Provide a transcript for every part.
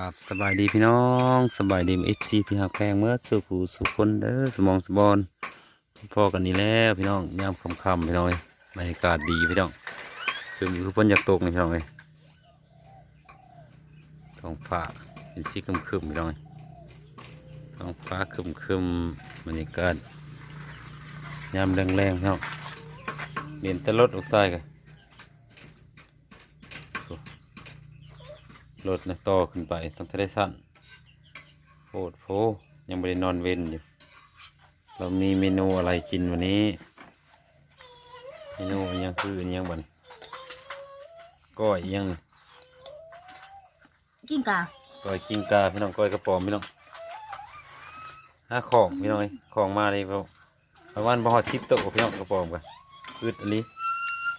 กับสบายดีพี่น้องสบายดีเอฟซีที่หักแพงเมื่อสุขูสุขคนเด้อสมองสบอนพ่อกันนี่แล้วพี่น้องยามค่ำๆพี่น้องเอ้ยบรรยากาศดีพี่น้องคือมือเพิ่นอยากตกนี่พี่น้องเอ้ยท้องฟ้าเป็นสีคึมๆพี่น้องเอ้ยท้องฟ้าคึมๆบรรยากาศยามแรงๆพี่น้องเรียนแตรถออกซ้ายกัน รถนะต่อขึ้นไปต้องทะเลสั้นโคตรโพยังไม่ได้นอนเว้นอยู่ เรามีเมนูอะไรกินวันนี้ เมนูอิหยังคืออิหยังบันก้อยอิหยังกิ้งกาก้อยกิ้งกาพี่น้องก้อยกระป๋อมพี่น้องห้าของพี่น้องเอ้ยของมาเลยเราประมาณบ่ฮอดสิบโต๊ะพี่น้องกระป๋อมกันพืดอันนี้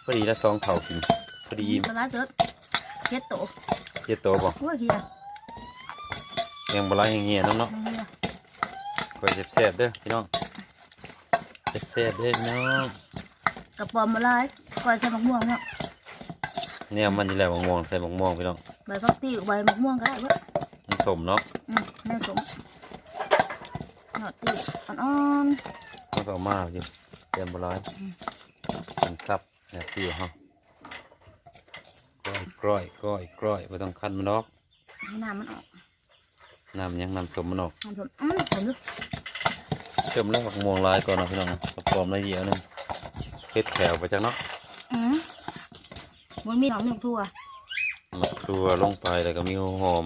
พอดีละสองเท่ากินพอดีอิ่มปลาร้าเกิดเจ็ดโต เจ็ดโต๊ะบ่โอ้ยเฮียยังบลายเงี้ยๆน้องเนาะเฮียกอยแซ่บๆเด้อพี่น้องแซ่บๆเด้อพี่น้องกระป๋อมมาลายก้อยใส่มะม่วงเนาะเนี่ยมันจะแหลมม่วงๆใส่มะม่วงพี่น้องใบฟักติ้วใบมะม่วงก็ได้เว้ยมันสมเนาะอืมแม่สมหนอดติ้วอ่อนมันก็เอามาอยู่เตรียมบลายมันครับแบบที่เฮา กล้อยกล้อยกล้อยไม่ต้องคั้นมันออกๆให้น้ำมันออกน้ำยังน้ำสมมันออกน้ำผมอืมผมดูเติมเรื่องมะม่วงลายก่อนนะพี่น้องนะกระปอมละเอียดหนึงเพ็ดแขวไปจังเนาะอืมมันมีหนองมีหนองทั่วมะครัวลงไปแล้วก็มีหัวหอม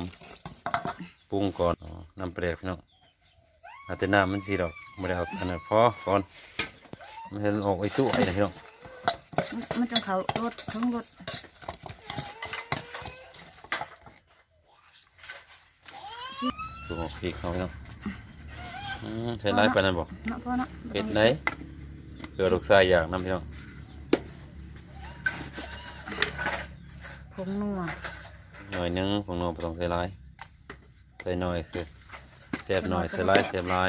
ปรุงก่อนอ๋อน้ำเปรี้ยวพี่น้องเอาแต่น้ำมันสีดอกไม่ได้เอาอันนั้นพอก่อนมันเห็นออกไอ้ตู้ไอ้นะพี่น้องมันมันจนเขารถทั้งรถ ถูกออกพีกเขาพี่น้องอืมใช้ไล่ไปนั่นบอกเนาะพ่อเนาะเผ็ดไหนเกลือลูกทรายอย่างน้ำพี่น้องผงนัวหน่อยหนึงของน้องบ่ต้องใส่ไล่ใส่หน่อยสิเสียบหน่อยใส่ไล่เสียบไล่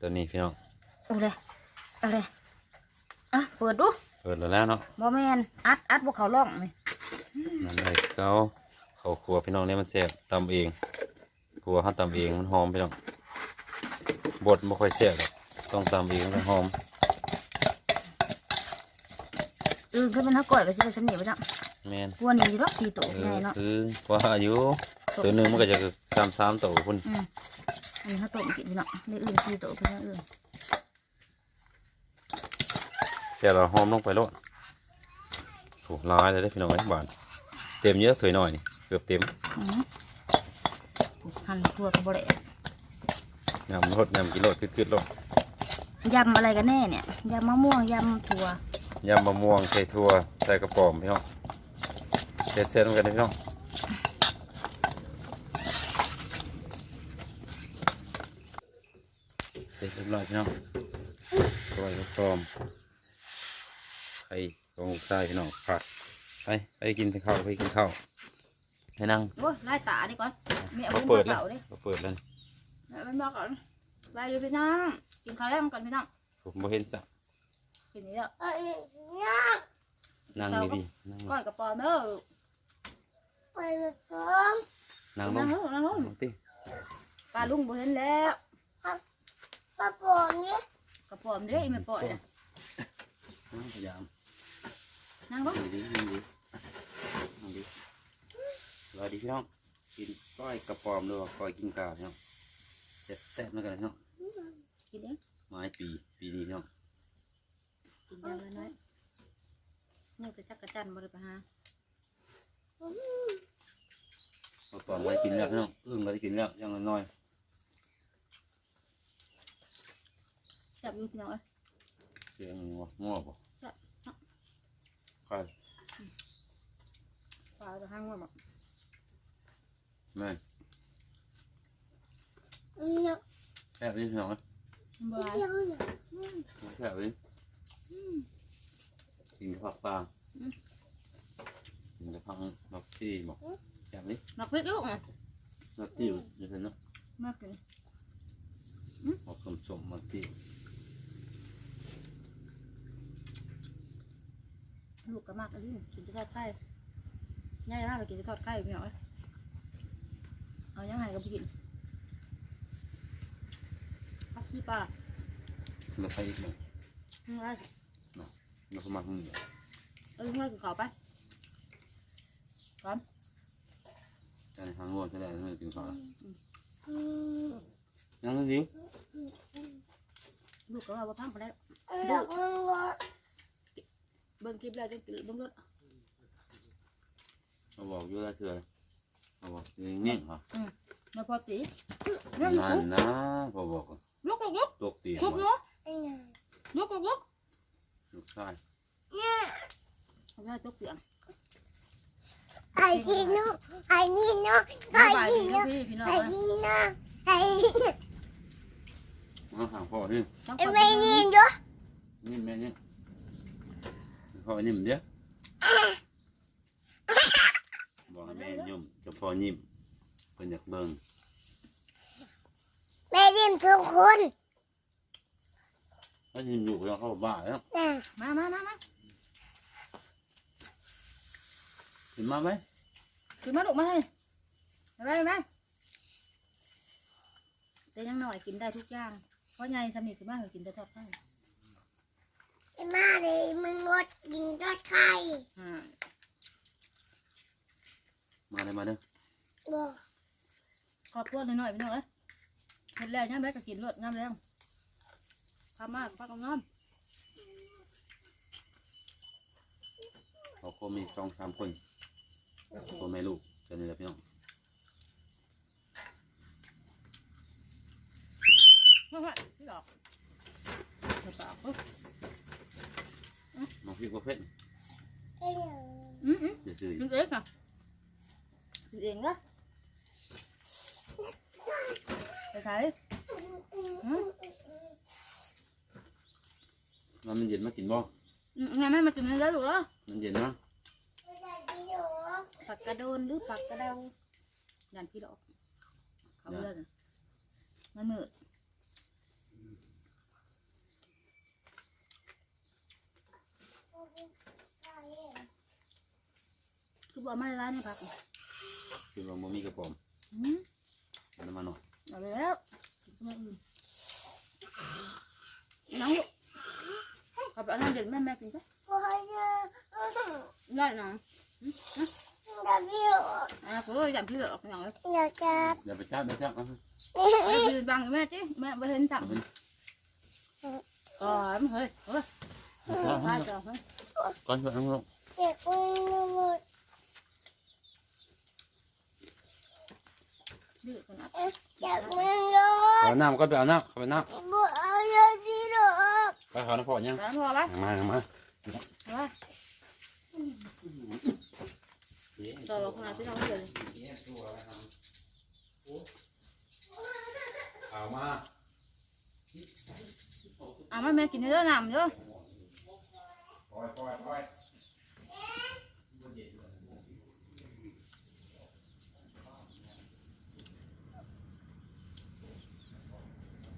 ตัวนี้พี่น้องเอาเลยเอาเลยอะเปิดดูเปิดแล้วแล้วเนาะ บ่แมนอัดอัดพวกเขาล่องนี่ นั่นเลยเกาเขาครัวพี่น้องเนี่ยมันเสียบตำเอง ครัวเขาตำเองมันหอมพี่น้องบดไม่ค่อยเสียบหรอกต้องตำเองมันหอมอื่นขึ้นเป็นเท่าก่อยก็สิได้สำเนียงไปเนาะแม่นกลัวหนี่รอกตีโตเอใหญ่อเนาะคือว่าอายุตัวหนึ่งมันก็จะสามสามตัวพุ่นอืมอันนี้เขาต้มกินพี่เนาะในอื่นตีโตเป็นอย่างอื่นเสียเราหอมลงไปโลดถูกร้ายเลยได้อพี่น้องไอ้บานเต็มเยอะถอยหน่อยนี่เกือบเต็มอืม หั่นทั่วกระบอกเลยยำรสยำกินรสคืดๆรสยำอะไรกันแน่เนี่ยยำมะม่วงยำถั่วยำมะม่วงใส่ถั่วใส่กระป๋อมพี่น้องเสร็จเสร็จกันนะพี่น้องเสร็จเรียบร้อยพี่น้องตัวกระป๋อมไข่ของลูกชายพี่น้องผัดไปไปกินข้าวไปกินข้าว ให้นั่งโอ้ยไล่ตานี่ก่อนไม่เอาเขาเปิเปิดดแล้วเก่าดิเขาเปิดแล้วเอาไปมาก่อนไปเลยพี่น้องกินข้าวแล้วกันพี่น้องผมบ่เห็นสักกินนี้แล้วนั่งดีๆนั่งลก้องยกระป๋อมเด้อนั่งลนั่งงลงนั่งลงนั่งติปลาลุงบ่เห็นแล้วปลาโป่งนี่กระป๋อมเด้ออีไม่ปล่อยน่ะนั่งพยายามนั่งลงนั่งดีๆนั่งดีนั่งดีส วัสดีพี่น้อง กินก้อยกระป๋อมด้วยก้อยกินกาพี่น้องแซ่บๆเหมือนกันพี่น้องกินเองไม้ปีปีนี้พี่น้องกินยำน้อยๆนี่ไปจักกระจันบ่ได้ไปหากระป๋อมไว้กินแล้วพี่น้องอึ้งก็ได้กินแล้วอยังน้อยแซ่บอยู่พี่น้องเอ้ยๆเสียงงัวงัวบ่แซ่บใครปลาจะห้างว่าบ่แม่เนี่ยแซ่บดีพี่น้องเอ้ยบ่หลายเดี๋ยวเนี่ยแซ่บดีกินผักปลากินกับผักนักซี่บ่แซ่บดีมักพริกลูกอะนักติ้วอยู่เห็นเนาะมากกินออกสมๆนักติ้วลูกก็มากอันนี้กินจะทอดไข่ย่ายมากไปกินจะทอดไข่พี่น้องเอ้ย กับพี่กินพักขี้ปลาเราไปอีกหนึ่งอืมได้เราก็มาข้างนี้เออเมื่อกินข้าวไปก่อนแต่ในทางโน้นจะได้ไม่กินข้าวแล้วอืมยังก็ยิ้มลูกก็ว่าบ่พังไปแล้วเดี๋ยวมึงรอเบิ่งคลิปแล้วจะกินเบิ่งรถเราบอกอยู่แล้วเถื่อน เราบอกนิ่งๆเหรอมาพอสีเรื่องนั่นนะพอบอกลุกลุกลุกตกเตียงลุกลุกไอ้หน่ะลุกลุกลุกลูกชายเอาได้ตกเตียงไอ้ที่น้องไอ้นี่น้องสไอ้บายดีนี่นะน้องพี่พี่น้องไอ้นะนี่น้องไอ้นี่น้องมาหาพ่อนี่ต้องไอ้ขอบไม่คุณนี่นะด้วยนิ่มแม่นิ่มพ่อนิ่มเด้อ บอกให้แม่นิ่มจะพ่อนิ่มเป็นอยากเบิ่งแม่ดิมทุกคนถ้านิ่มอยู่แล้วเข้าบ้าแล้วน่ะมามามามาขึ้นมาไหมกินมาลูกมาให้อะไรมาแต่ยังหน่อยกินได้ทุกอย่างเพราะไงสามีคือมากกินแต่ทอดไข่ไอ้มาเลยมึงรถกินรถไข่อ่า มาเลยมาเด้อบอกครอบครัวหน่อยๆพี่น้องเอ้ยเห็นแล้วย่ำแล้วก็กินรสย่ำแล้วทำมากพักกำน้เขาก็มีสองสามคนพ่อแม่ลูกจะนี่แหละพี่น้องำไม่ไม่พี่ดอกเดี๋ยวเปล่าปุ๊บน้องพี่ก็เพ่นไอ้หน่ะอืมอืมจะซื้อกินเองค่ะกิน เองนะไปใช้อืมมันมันเย็นมากินบ่อืมไงแม่มากินเนื้อลูกเหรอมันเย็นนะไม่ได้กินหรอกผักกระโดนหรือผักกระเดายันพี่ดอกเขาเลือกน่ะมันมืดคือบอกไม่ร้านนี่ผักน่ะ คือว่ามันมีกระป๋อมอืมมันมาหน่อยเอาไปแล้วไม่อื่นน้องลูกเอาไปเอาน้ำเด็ดแม่แม่กินซะพอจะได้หนังดับบิวอะกูก็ยันพี่เหลือกหนังเลยอยากจับอย่าไปจับอย่าจับนะไปยืนบังแม่จิแม่ไปเห็นจังก่อนเฮ้ยเฮ้ยไปจ้ะเฮ้ยก่อนเพื่อนน้องเด็กมึงหมด ดื้อขนาดเด็กมึงรถเอาน้ำก็ไปเอาน้ำเข้าไปน้บุเอาเยอะดีหรอกำไปเขาน้ำพอยังร้านพอไหมมามาไปต่อขนาดที่น้องเดือดเอามาอะแม่แม่กินเยอะหนำเยอะ ปล่อยปล่อยปล่อย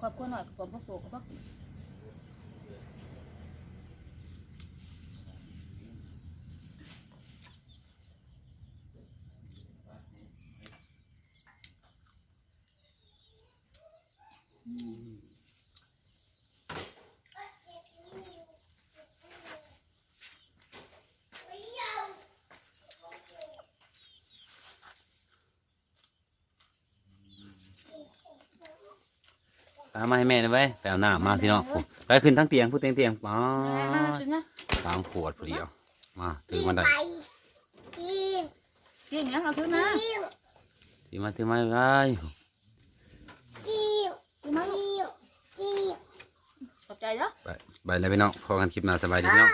ขอบคุณหน่อยขอบพวกตัวขอบพวกตามมาให้แม่หนะไว้ยไปเอาน้ำมาพี่น้องไปขึ้นทั้งเตียงพูดเตียงเตียงป๋อแม่กินนะตามขวดพอดีเอามาถือมาได้ไปกินกินเนี่ยเอาขึ้นมากินถือมาถือมาไว้กินกินมากินกินขอบใจเด้อไปไปแล้วพี่น้องพอกันคลิปหน้าสบายดีพี่น้อง